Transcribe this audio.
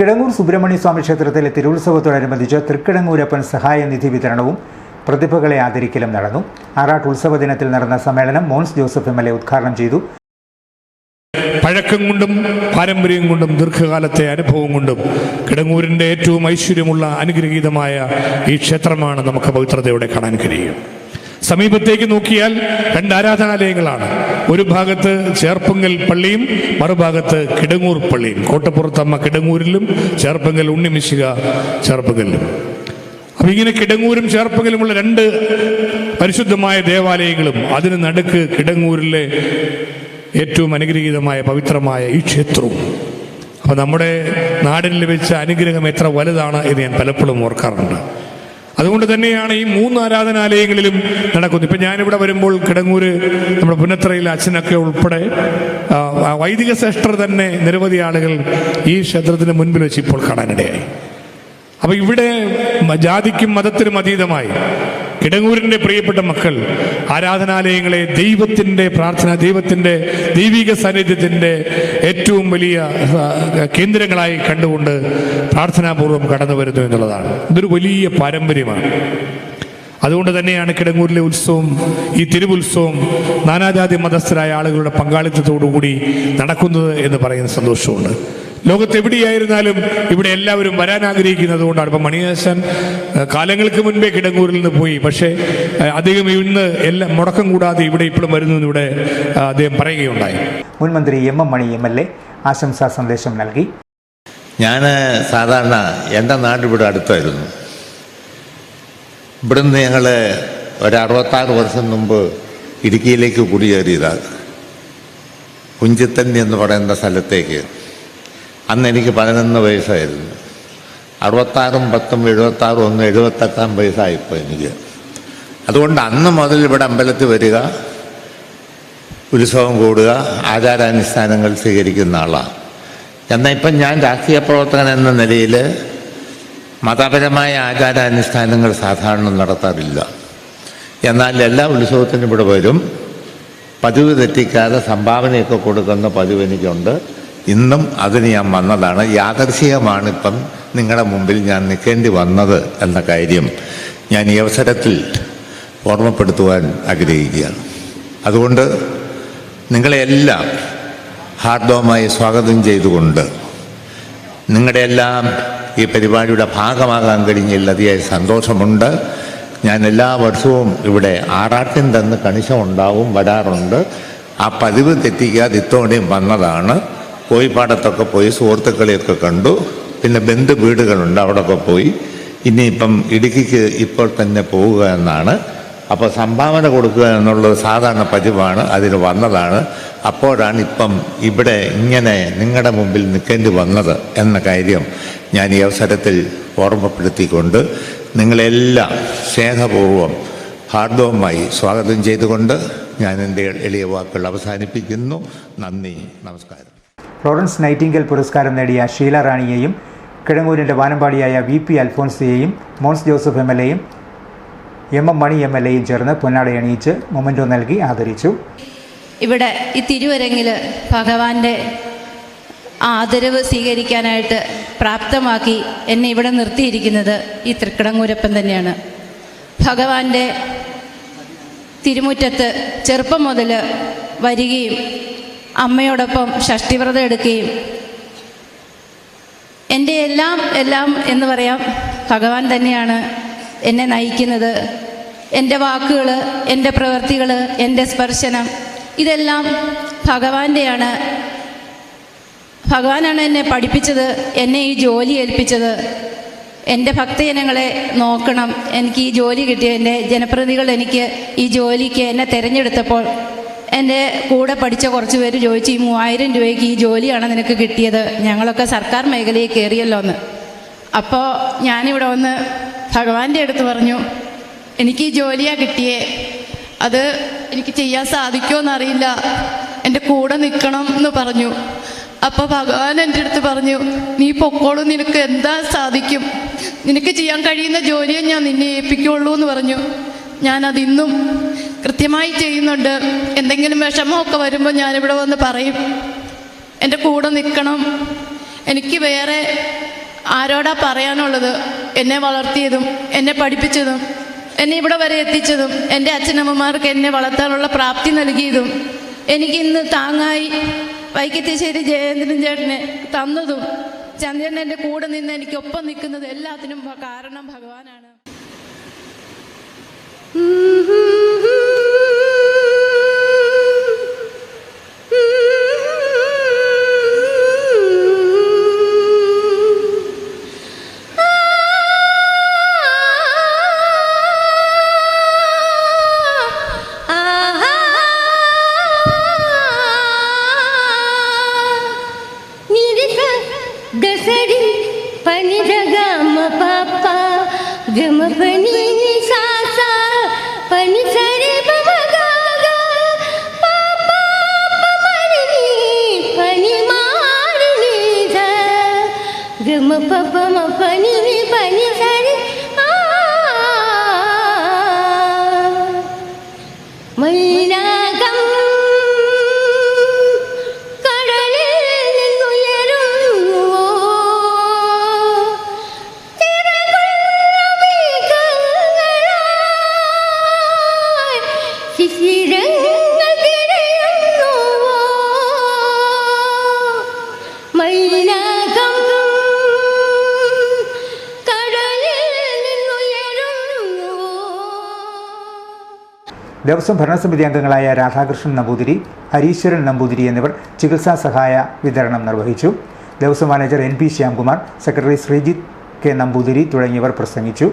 കിടങ്ങൂർ സുബ്രഹ്മണ്യ സ്വാമി ക്ഷേത്രത്തിലെ തിരുവുത്സവത്തോടനുബന്ധിച്ച് തൃക്കിടങ്ങൂരപ്പൻ സഹായ നിധി വിതരണവും പ്രതിഭകളെ ആദരിക്കലും നടന്നു. ആറാട്ട് ഉത്സവ ദിനത്തിൽ നടന്ന സമ്മേളനം മോൻസ് ജോസഫ് എം എൽ ഉദ്ഘാടനം ചെയ്തു. പഴക്കം കൊണ്ടും പാരമ്പര്യം കൊണ്ടും ദീർഘകാലത്തെ അനുഭവം കൊണ്ടും കിടങ്ങൂരിന്റെ ഏറ്റവും ഐശ്വര്യമുള്ള അനുഗ്രഹീതമായ ഈ ക്ഷേത്രമാണ് നമുക്ക് പവിത്രതയോടെ കാണാൻ കഴിയും. സമീപത്തേക്ക് നോക്കിയാൽ രണ്ട് ആരാധനാലയങ്ങളാണ്. ഒരു ഭാഗത്ത് ചേർപ്പങ്കൽ പള്ളിയും മറുഭാഗത്ത് കിടങ്ങൂർ പള്ളിയും. കോട്ടപ്പുറത്തമ്മ കിടങ്ങൂരിലും ചേർപ്പങ്കൽ ഉണ്ണിമിശിക ചേർപ്പങ്കലിലും. അപ്പൊ ഇങ്ങനെ കിടങ്ങൂരും ചേർപ്പങ്കലുമുള്ള രണ്ട് പരിശുദ്ധമായ ദേവാലയങ്ങളും അതിന് നടുക്ക് കിടങ്ങൂരിലെ ഏറ്റവും അനുഗ്രഹീതമായ പവിത്രമായ ഈ ക്ഷേത്രവും. അപ്പോൾ നമ്മുടെ നാടിന് ലഭിച്ച അനുഗ്രഹം എത്ര വലുതാണ് എന്ന് ഞാൻ പലപ്പോഴും ഓർക്കാറുണ്ട്. അതുകൊണ്ട് തന്നെയാണ് ഈ മൂന്ന് ആരാധനാലയങ്ങളിലും നടക്കുന്നത്. ഇപ്പം ഞാനിവിടെ വരുമ്പോൾ കിടങ്ങൂര് നമ്മുടെ പുന്നത്തറയിൽ അച്ഛനൊക്കെ ഉൾപ്പെടെ വൈദിക ശ്രേഷ്ഠർ തന്നെ നിരവധി ആളുകൾ ഈ ക്ഷേത്രത്തിന് മുൻപിൽ വെച്ച് ഇപ്പോൾ കാണാനിടയായി. അപ്പോൾ ഇവിടെ ജാതിക്കും മതത്തിനും അതീതമായി കിടങ്ങൂരിന്റെ പ്രിയപ്പെട്ട മക്കൾ ആരാധനാലയങ്ങളെ ദൈവത്തിന്റെ പ്രാർത്ഥന ദൈവത്തിന്റെ ദൈവിക സാന്നിധ്യത്തിന്റെ ഏറ്റവും വലിയ കേന്ദ്രങ്ങളായി കണ്ടുകൊണ്ട് പ്രാർത്ഥനാപൂർവം കടന്നു വരുന്നു എന്നുള്ളതാണ്. ഇതൊരു വലിയ പാരമ്പര്യമാണ്. അതുകൊണ്ട് തന്നെയാണ് കിടങ്ങൂരിലെ ഉത്സവം ഈ തിരുവുത്സവം നാനാജാതി മതസ്ഥരായ ആളുകളുടെ പങ്കാളിത്തത്തോടുകൂടി നടക്കുന്നത് എന്ന് പറയുന്ന സന്തോഷമുണ്ട്. ലോകത്ത് എവിടെയായിരുന്നാലും ഇവിടെ എല്ലാവരും വരാൻ ആഗ്രഹിക്കുന്നത് കൊണ്ടാണ്. ഇപ്പം മണിഹാസൻ കാലങ്ങൾക്ക് മുൻപേ കിടങ്ങൂരിൽ നിന്ന് പോയി. പക്ഷേ അദ്ദേഹം ഇന്ന് എല്ലാം മുടക്കം കൂടാതെ ഇവിടെ ഇപ്പോഴും വരുന്നു ഇവിടെ അദ്ദേഹം പറയുകയുണ്ടായി. മുൻ മന്ത്രി M M Mani M L A ആശംസാ സന്ദേശം നൽകി. ഞാൻ സാധാരണ എന്റെ നാട് ഇവിടെ അടുത്തായിരുന്നു. ഇവിടുന്ന് ഞങ്ങൾ ഒരു അറുപത്താറ് വർഷം മുമ്പ് ഇടുക്കിയിലേക്ക് കുടിയേറിയതാണ്. കുഞ്ചിത്തന്നി എന്ന് പറയുന്ന സ്ഥലത്തേക്ക്. അന്ന് എനിക്ക് പതിനൊന്ന് വയസ്സായിരുന്നു. അറുപത്താറും പത്തും എഴുപത്താറും ഒന്ന് എഴുപത്തെട്ടാം വയസ്സായിപ്പോൾ എനിക്ക്. അതുകൊണ്ട് അന്ന് മുതൽ ഇവിടെ അമ്പലത്തിൽ വരിക ഉത്സവം കൂടുക ആചാരാനുഷ്ഠാനങ്ങൾ സ്വീകരിക്കുന്ന ആളാണ്. എന്നാൽ ഇപ്പം ഞാൻ രാഷ്ട്രീയ പ്രവർത്തകൻ എന്ന നിലയിൽ മതപരമായ ആചാരാനുഷ്ഠാനങ്ങൾ സാധാരണ നടത്താറില്ല. എന്നാൽ എല്ലാ ഉത്സവത്തിനും ഇവിടെ വരും. പതിവ് തെറ്റിക്കാതെ സംഭാവനയൊക്കെ കൊടുക്കുന്ന പതിവ് എനിക്കുണ്ട്. ഇന്നും അതിന് ഞാൻ വന്നതാണ്. യാദർശികമാണ് ഇപ്പം നിങ്ങളുടെ മുമ്പിൽ ഞാൻ നിൽക്കേണ്ടി വന്നത് എന്ന കാര്യം ഞാൻ ഈ അവസരത്തിൽ ഓർമ്മപ്പെടുത്തുവാൻ ആഗ്രഹിക്കുകയാണ്. അതുകൊണ്ട് നിങ്ങളെല്ലാം ഹാർദവമായി സ്വാഗതം ചെയ്തുകൊണ്ട് നിങ്ങളുടെ എല്ലാം ഈ പരിപാടിയുടെ ഭാഗമാകാൻ കഴിഞ്ഞതിൽ അതിയായ സന്തോഷമുണ്ട്. ഞാൻ എല്ലാ വർഷവും ഇവിടെ ആറാട്ടിൻ തന്ന് കണിശമുണ്ടാവും വരാറുണ്ട്. ആ പതിവ് തെറ്റിക്കാതെ ഇത്തവണയും വന്നതാണ്. കോഴിപ്പാടത്തൊക്കെ പോയി സുഹൃത്തുക്കളെയൊക്കെ കണ്ടു. പിന്നെ ബന്ധു വീടുകളുണ്ട് അവിടെയൊക്കെ പോയി. ഇനിയിപ്പം ഇടുക്കിക്ക് ഇപ്പോൾ തന്നെ പോവുക എന്നാണ്. അപ്പോൾ സംഭാവന കൊടുക്കുക എന്നുള്ളത് സാധാരണ പതിവാണ് അതിന് വന്നതാണ്. അപ്പോഴാണ് ഇപ്പം ഇവിടെ ഇങ്ങനെ നിങ്ങളുടെ മുമ്പിൽ നിൽക്കേണ്ടി വന്നത് എന്ന കാര്യം ഞാൻ ഈ അവസരത്തിൽ ഓർമ്മപ്പെടുത്തിക്കൊണ്ട് നിങ്ങളെല്ലാം സ്നേഹപൂർവം ഹാർദവുമായി സ്വാഗതം ചെയ്തുകൊണ്ട് ഞാൻ എന്റെ എളിയ വാക്കുകൾ അവസാനിപ്പിക്കുന്നു. നന്ദി നമസ്കാരം. ഫ്ലോറൻസ് നൈറ്റിംഗൽ പുരസ്കാരം നേടിയ ഷീല റാണിയെയും കിഴങ്ങൂരിന്റെ വാനമ്പാടിയായ വി പി അൽഫോൻസിയെയും മോൻസ് ജോസഫ് എം എൽ എയും M M Mani M L എയും ചേർന്ന് പൊന്നാടയണിയിച്ച് മൊമെന്റോ നൽകി ആദരിച്ചു. ഇവിടെ ഈ തിരുവരങ്ങിൽ ഭഗവാന്റെ ആദരവ് സ്വീകരിക്കാനായിട്ട് പ്രാപ്തമാക്കി എന്നെ ഇവിടെ നിർത്തിയിരിക്കുന്നത് ഈ തൃക്കിടങ്ങൂരപ്പൻ തന്നെയാണ്. ഭഗവാന്റെ തിരുമുറ്റത്ത് ചെറുപ്പം മുതൽ വരികയും അമ്മയോടൊപ്പം ഷഷ്ടിവ്രതം എടുക്കുകയും എന്റെ എല്ലാം എല്ലാം എന്ന് പറയാം. ഭഗവാൻ തന്നെയാണ് എന്നെ നയിക്കുന്നത്. എന്റെ വാക്കുകൾ എന്റെ പ്രവൃത്തികൾ എന്റെ സ്പർശനം ഇതെല്ലാം ഭഗവാന്റെയാണ്. ഭഗവാനാണ് എന്നെ പഠിപ്പിച്ചത് എന്നെ ഈ ജോലി ഏൽപ്പിച്ചത്. എന്റെ ഭക്തജനങ്ങളെ നോക്കണം. എനിക്ക് ഈ ജോലി കിട്ടിയ എന്റെ ജനപ്രതിനിധികൾ എനിക്ക് ഈ ജോലിക്ക് എന്നെ തിരഞ്ഞെടുത്തപ്പോൾ എന്റെ കൂടെ പഠിച്ച കുറച്ച് പേര് ചോദിച്ചു ഈ മൂവായിരം രൂപയ്ക്ക് ഈ ജോലിയാണ് നിനക്ക് കിട്ടിയത്? ഞങ്ങളൊക്കെ സർക്കാർ മേഖലയിൽ കയറിയല്ലോ എന്ന്. അപ്പോൾ ഞാനിവിടെ വന്ന് ഭഗവാന്റെ അടുത്ത് പറഞ്ഞു എനിക്ക് ഈ ജോലിയാണ് കിട്ടിയേ. അത് എനിക്ക് ചെയ്യാൻ സാധിക്കുമോ എന്നറിയില്ല. എന്റെ കൂടെ നിൽക്കണം എന്ന് പറഞ്ഞു. അപ്പോൾ ഭഗവാൻ എന്റെ അടുത്ത് പറഞ്ഞു നീ പൊക്കോളൂ നിനക്ക് എന്താ സാധിക്കും? നിനക്ക് ചെയ്യാൻ കഴിയുന്ന ജോലിയെ ഞാൻ നിന്നെ ഏൽപ്പിക്കുള്ളൂ എന്ന് പറഞ്ഞു. ഞാനത് ഇന്നും കൃത്യമായി ചെയ്യുന്നുണ്ട്. എന്തെങ്കിലും വിഷമമൊക്കെ വരുമ്പോൾ ഞാനിവിടെ വന്ന് പറയും. എന്റെ കൂടെ നിൽക്കണം എനിക്ക് വേറെ ആരോടാ പറയാനുള്ളത്? എന്നെ വളർത്തിയതും എന്നെ പഠിപ്പിച്ചതും എന്നെ ഇവിടെ വരെ എത്തിച്ചതും എന്റെ അച്ഛനമ്മമാർക്ക് എന്നെ വളർത്താനുള്ള പ്രാപ്തി നൽകിയതും എനിക്കിന്ന് താങ്ങായി വൈക്കത്തിശ്ശേരി ജയേന്ദ്രൻ ചേട്ടനെ തന്നതും ചന്ദ്രൻ എന്റെ കൂടെ നിന്ന് എനിക്കൊപ്പം നിൽക്കുന്നത് എല്ലാത്തിനും കാരണം ഭഗവാനാണ്. ദസടി ഗമ പനി നി സാ സാ പനി സരി പമ ഗ ഗ പാപ്പ പമരി ദേവസ്വം ഭരണസമിതി അംഗങ്ങളായ രാധാകൃഷ്ണൻ നമ്പൂതിരി ഹരീശ്വരൻ നമ്പൂതിരി എന്നിവർ ചികിത്സാ സഹായ വിതരണം നിർവഹിച്ചു. Devaswom manager N P Shyamkumar secretary Sreejith K Namboothiri തുടങ്ങിയവർ പ്രസംഗിച്ചു.